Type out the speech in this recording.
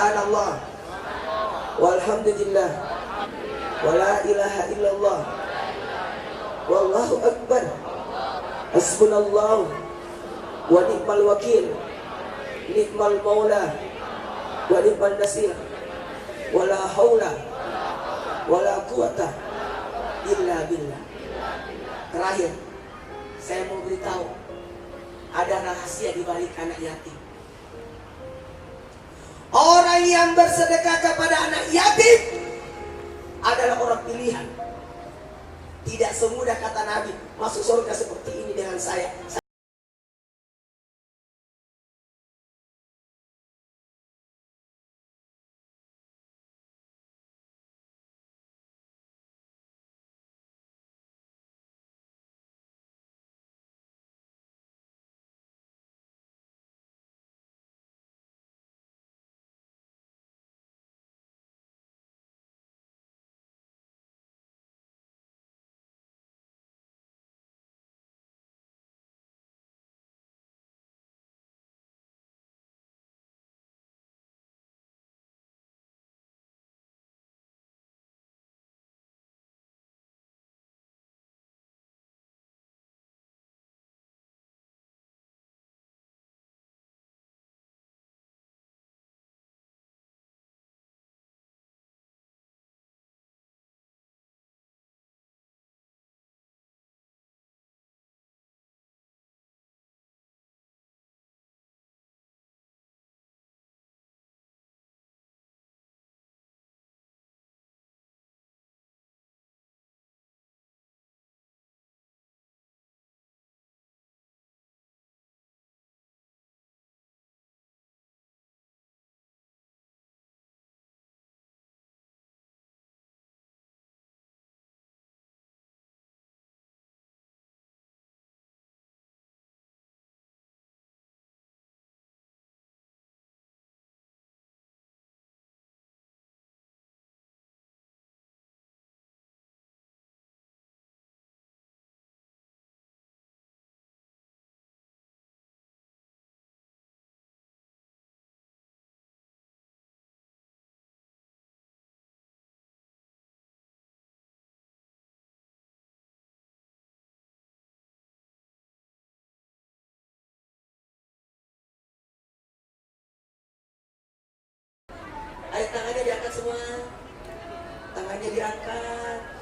Subhanallah. Walhamdulillah. Wala ilaha illallah. Wallahu akbar. Hasbunallahu wa ni'mal wakil. Ni'mal maula wa ni'mal nasir. Wala haula wala quwata illa billah. Terakhir, saya mau beritahu ada rahasia di balik anak yatim. Orang yang bersedekah kepada anak yatim adalah orang pilihan. Tidak semudah kata Nabi masuk surga seperti ini dengan saya. semua. Tangannya diangkat.